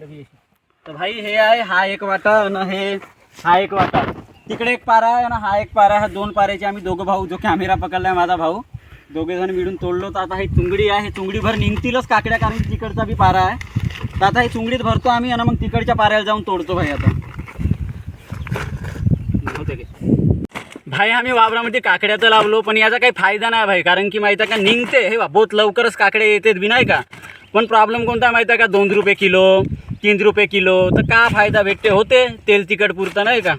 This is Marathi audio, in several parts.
तर भाई हे आहे हा एक वाटा आणि हे हा एक वाटा. तिकडे एक पारा आहे आणि हा एक पारा हा दोन पाऱ्याचे आम्ही दोघं भाऊ जो कॅमेरा पकडलाय माझा भाऊ. दोघे जण मिळून तोडलो. तर आता ही चुंगडी आहे. हे चुंगडीभर निघतीलच काकड्या कारण तिकडचा बी पारा आहे. तर आता हे चुंगडीत भरतो आम्ही आणि मग तिकडच्या पाऱ्याला जाऊन तोडतो भाई आता. की. भाई आम्ही वावरामध्ये काकड्याचं लावलो पण याचा काही फायदा नाही भाई कारण की माहिती आहे का निघते. हे बा बहुत लवकरच काकडे येतात बी नाही का? पण प्रॉब्लेम कोणता आहे माहिती आहे का? दोन रुपये किलो तीन रुपये किलो. तर का फायदा भेटते? होते. तेल तिखट पुरतं नाही का?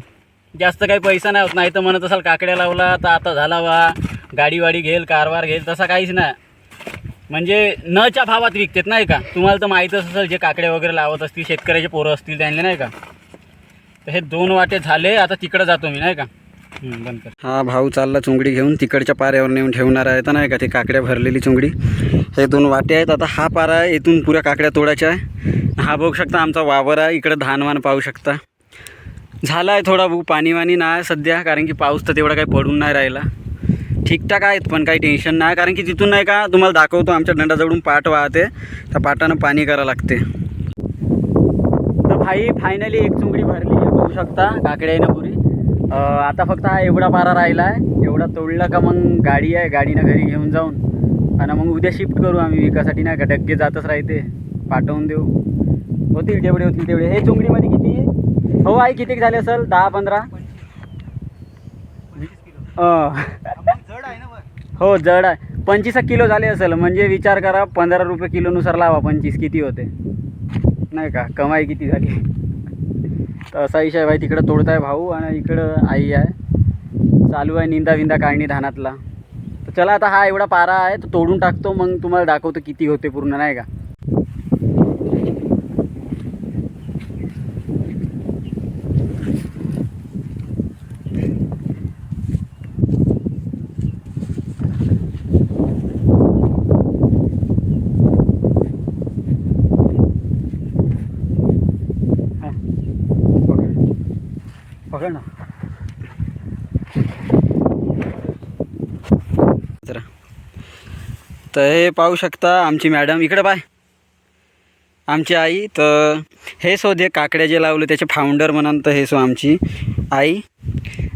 जास्त काही पैसा नाही होत. नाही तर म्हणत असाल काकड्या लावला तर आता झाला वा गाडीवाडी घेईल कारवार घेईल तसा काहीच नाही. म्हणजे नच्या भावात विकतात नाही का? तुम्हाला तर माहीतच असेल जे काकडे वगैरे लावत असतील शेतकऱ्याचे पोरं असतील त्यांना नाही का? तर हे दोन वाटे झाले आता तिकडं जातो मी नाही का? बंद कर. हा भाऊ चालला चुंगडी घेऊन तिकडच्या पाऱ्यावर नेऊन ठेवणार आहे तर नाही का? ते काकड्या भरलेली चुंगडी. हे दोन वाटे आहेत. आता हा पारा इथून पुऱ्या काकड्या तोडायच्या आहे. हा बघू शकता आमचा वावर आहे इकडं धानवान पाहू शकता. झाला आहे थोडा भाऊ पाणी वाणी नाही सध्या कारण की पाऊस तर तेवढा काही पडून नाही राहिला. ठीकठाक आहेत पण काही टेन्शन नाही कारण की तिथून नाही का तुम्हाला दाखवतो आमच्या दंडाजवळून पाट वाहते त्या पाटानं पाणी करावं लागते. तर भाई फायनली एक चुंगडी भरली आहे बघू शकता काकड्या आहे ना पुरी आता फक्त हा एवढा पारा राहिला आहे एवढा तोडला का मग गाडी आहे गाडीनं घरी घेऊन जाऊन. आणि मग उद्या शिफ्ट करू आम्ही विकासाठी नाही का डग्गे जातच राहते पाठवून देऊ. होतील तेवढे होतील तेवढे हे चुंगडीमध्ये किती? हो आई किती झाले असेल? दहा पंधरा. हो जड आहे. पंचवीस किलो झाले असेल. म्हणजे विचार करा पंधरा रुपये किलोनुसार लावा पंचवीस. किती होते? नाही का? कमाई किती झाली? तर असा विषय भाई. तिकडं तोडताय भाऊ आणि इकडं आई आहे. चालू आहे निंदा विंदा काढणी धानातला. तर चला आता हा एवढा पारा आहे. तो तोडून टाकतो. मग तुम्हाला दाखवतो किती होते पूर्ण. नाही का? बघा ना. तर हे पाहू शकता आमची मॅडम. इकडं पाय. आमची आई. तर हे सो जे काकड्या जे लावले त्याचे फाउंडर म्हणून तर हे सो आमची आई.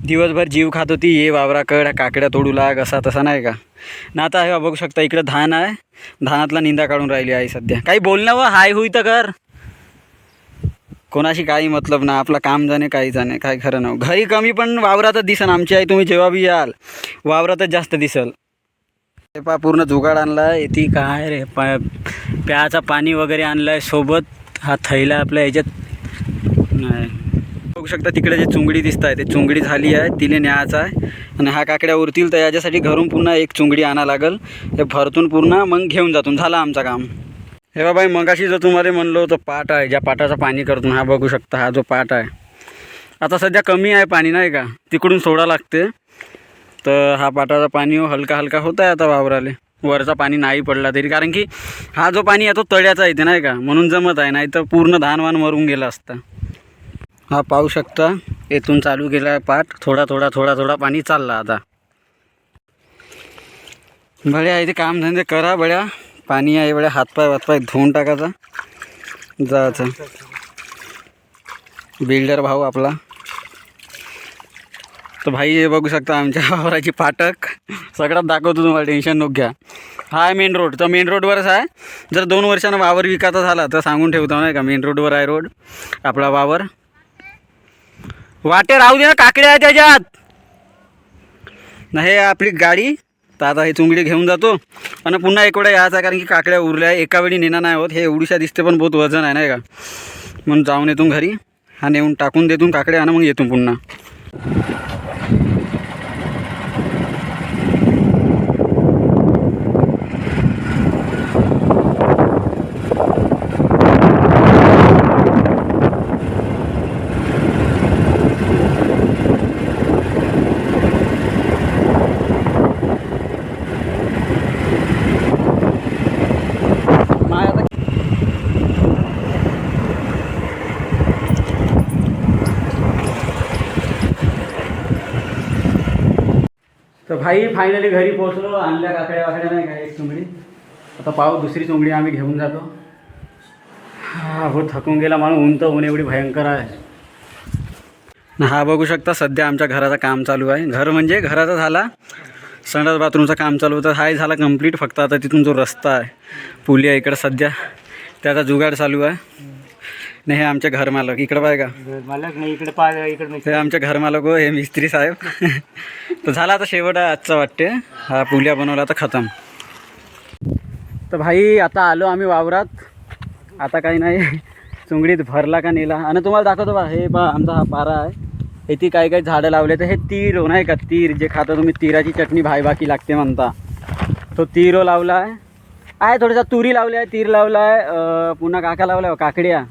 दिवसभर जीव खात होती. ये वावराकड काकड्या तोडू लाग असा तसा नाही का? ना आता हे बघू शकता इकडं धान आहे. धानातला निंदा काढून राहिली आई सध्या. काही बोलणं व हाय होई तर कर. कोणाशी काही मतलब ना आपलं काम जाणे काही जाणे काय खरं नाही. घरी कमी पण वावरातच दिसन. आमची आई तुम्ही जेव्हा बी याल वावरातच जास्त दिसल. ते पा पूर्ण जुगाड आणला आहे ती काय रे? पा प्याचं पाणी वगैरे आणलंय सोबत. हा थैला आपल्या याच्यात नाही. बघू शकता तिकडे जे चुंगडी दिसत आहे ते चुंगडी झाली आहे तिने न्यायचं आहे. आणि हा काकड्या उरतील तर याच्यासाठी घरून पुन्हा एक चुंगडी आणा लागल. हे भरतून पूर्ण मग घेऊन जातून. झालं आमचं काम. हे बा बाई मगाशी जो तुम्हाला म्हणलो होतं पाट आहे ज्या पाटाचं पाणी करतो हा बघू शकता हा जो पाट आहे. आता सध्या कमी आहे पाणी नाही का? तिकडून सोडा लागते. तर हा पाटाचा पाणी हो, हलका हलका होत आहे आता वावराले. वरचा पाणी नाही पडला तरी. कारण की हा जो पाणी आहे तो तळ्याचा येते नाही का? म्हणून जमत आहे नाही तर पूर्ण धानवान मरून गेला असता. हा पाहू शकता येथून चालू केला आहे पाट. थोडा थोडा थोडा थोडा पाणी चालला आता. बळ्या इथे कामधंदे करा बड्या पाणी आहे एवढ्या हातपाय वातपाय धुवून टाकायचा. जायचं. बिल्डर भाऊ आपला. तर भाई हे बघू शकता आमच्या वावराची फाटक. सगळ्यात दाखवतो तुम्हाला टेन्शन नको घ्या. हा मेन रोड तर मेन रोडवरच आहे. जर दोन वर्षानं वावर विकायचा झाला तर सांगून ठेवतो नाही का? मेन रोडवर आहे रोड आपला वावर. वाटे राहू दे ना काकड्या आहे त्याच्यात. नाही आपली गाडी. तर आता हे चुंगडी घेऊन जातो. आणि पुन्हा एक वेळा यायचा कारण की काकड्या उरल्या एका वेळी नेणं नाही होत हे एवढीशा दिसते पण बहुत वजन आहे नाही का? म्हणून जाऊन येतो घरी. हा नेऊन टाकून देतो काकड्या आणि मग येतो पुन्हा. तर भाई फायनली घरी पोहोचलो. आणल्या काकड्या वाकड्या नाही का? एक चुंगडी. आता पाहू दुसरी चुंगडी आम्ही घेऊन जातो. हा हो थकून गेला म्हणून ऊन तर ऊन एवढी भयंकर आहे. हा बघू शकता सध्या आमच्या घराचं काम चालू आहे. घर म्हणजे घराचा झाला. संडास बाथरूमचं काम चालू होतं. हाही झाला कंप्लीट फक्त आता तिथून जो रस्ता आहे पुली आहे इकडं सध्या. त्याचा जुगाड चालू आहे. नाही हे आमचे घरमालक. इकडं पाय का मालक नाही इकडे पाय इकडे हे आमचे घरमालक हो हे मिस्त्री साहेब. तर झाला आता शेवट आजचा वाटते हा पुलिया बनवला आता खतम. तर भाई आता आलो आम्ही वावरात. आता काही नाही. चुंगडीत भरला का नेला. आणि तुम्हाला दाखवतो बा हे बा आमचा हा पारा आहे. इथे काही काही झाडं लावले तर हे तीर हो नाही का? तीर जे खाता तुम्ही तिराची चटणी भाई बाकी लागते म्हणता. तो तीर हो लावला आहे आहे थोडासा तुरी लावली आहे तीर लावला आहे पुन्हा काका लावला आहे काकड्या.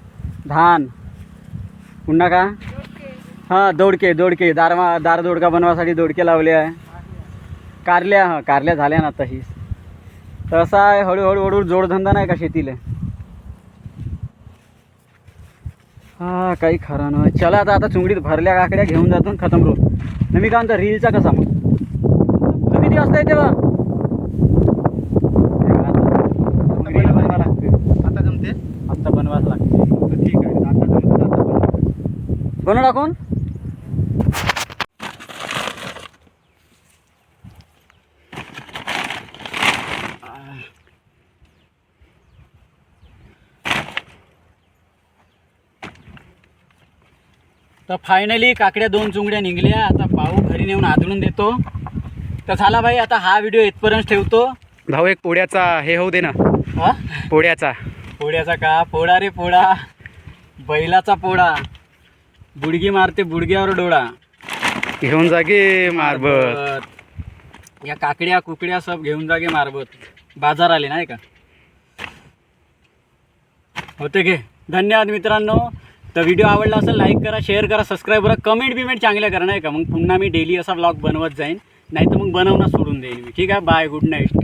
धान। पुन्हा का? हां दोडके दोडके. दारमा दार दोडका बनवासाठी दोडके लावले आहे. कारल्या हां कारल्या झाल्या ना आताही तर असा आहे हळूहळू हळू जोडधंदा नाही का शेतीला? हा काही खरं नाही. चला आता आता चुंगडीत भरल्या काकड्या घेऊन जातो खतम रोड. मी काय म्हणतो रीलचा कसा मग? तू किती वाजता येते बा चुंगडी बनवा लागते आता जमते आत्ता बनवाच लागते तर ठीक आहे आता जमते आता बनव. बनव टाकून तर फायनली काकड्या दोन चुंगड्या निघल्या. आता पाऊ घरी नेऊन आदळून देतो. तर झाला भाई आता हा व्हिडिओ इथपर्यंत ठेवतो. भाऊ एक पोळ्याचा हे होऊ दे ना. हा? पोळ्याचा. पोळ्याचा का? पोळा रे पोळा. बैलाचा पोळा. बुडगी मारते बुडग्यावर डोळा. घेऊन जागे मारबत. मारबत. या काकड्या कुकड्या सब घेऊन जागे मारबत. बाजार आले नाही का? होते घे धन्यवाद मित्रांनो. तर व्हिडिओ आवडला असेल लाईक करा शेअर करा सबस्क्राईब करा. कमेंट बिमेंट चांगल्या करा नाही का? मग पुन्हा मी डेली असा ब्लॉग बनवत जाईन. नाही तर मग बनवणं सोडून देईन मी. ठीक आहे? बाय गुड नाईट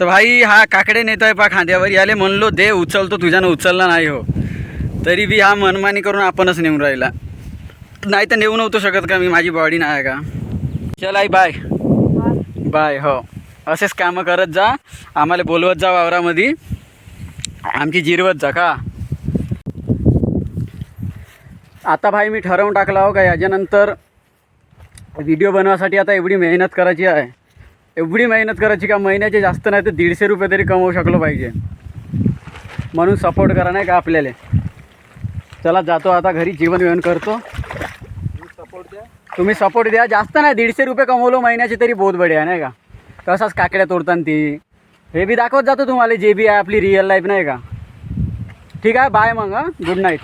तर भाई हा काकडे नेतोय पा खांद्यावर. याले म्हणलो दे उचलतो तुझ्यानं उचलला नाही हो. तरी बी हा मनमानी करून आपणच नेऊन राहिला. नाही तर नेऊ नव्हतो शकत का मी? माझी बॉडी नाही का? चल आई बाय बाय हो. असेच कामं करत जा. आम्हाला बोलवत जा वावरामध्ये. आमची जिरवत जा का? आता भाई मी ठरवून टाकला हो का? याच्यानंतर व्हिडिओ बनवासाठी आता एवढी मेहनत करायची आहे. एवढी मेहनत करायची का महिन्याचे जास्त नाही तर दीडशे रुपये तरी कमवू शकलो पाहिजे. म्हणून सपोर्ट करा नाही का आपल्याला? चला जातो आता घरी जीवन विवन करतो. तुम्ही सपोर्ट द्या. जास्त नाही दीडशे रुपये कमवलो महिन्याचे तरी बहुत बढिया नाही का? तसाच काकड्या तोडताना ती. हे बी दाखवत जातो तुम्हाला जे बी आहे आपली रिअल लाईफ नाही का? ठीक आहे बाय मग हां. Good night